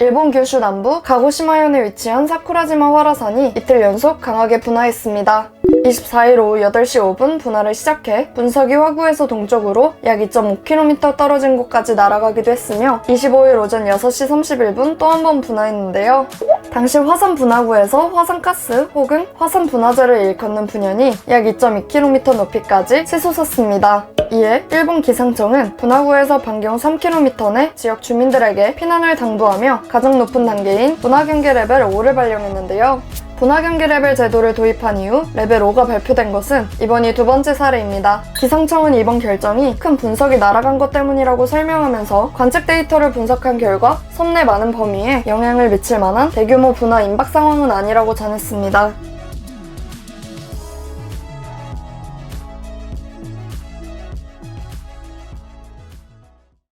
일본 규슈 남부 가고시마현에 위치한 사쿠라지마 활화산이 이틀 연속 강하게 분화했습니다. 24일 오후 8시 5분 분화를 시작해 분석이 화구에서 동쪽으로 약 2.5km 떨어진 곳까지 날아가기도 했으며 25일 오전 6시 31분 또 한 번 분화했는데요. 당시 화산 분화구에서 화산가스 혹은 화산 분화제를 일컫는 분연이 약 2.2km 높이까지 치솟았습니다. 이에 일본 기상청은 분화구에서 반경 3km 내 지역 주민들에게 피난을 당부하며 가장 높은 단계인 분화경계 레벨 5를 발령했는데요. 분화경계 레벨 제도를 도입한 이후 레벨 5가 발표된 것은 이번이 두 번째 사례입니다. 기상청은 이번 결정이 큰 분석이 날아간 것 때문이라고 설명하면서 관측 데이터를 분석한 결과 섬 내 많은 범위에 영향을 미칠 만한 대규모 분화 임박 상황은 아니라고 전했습니다.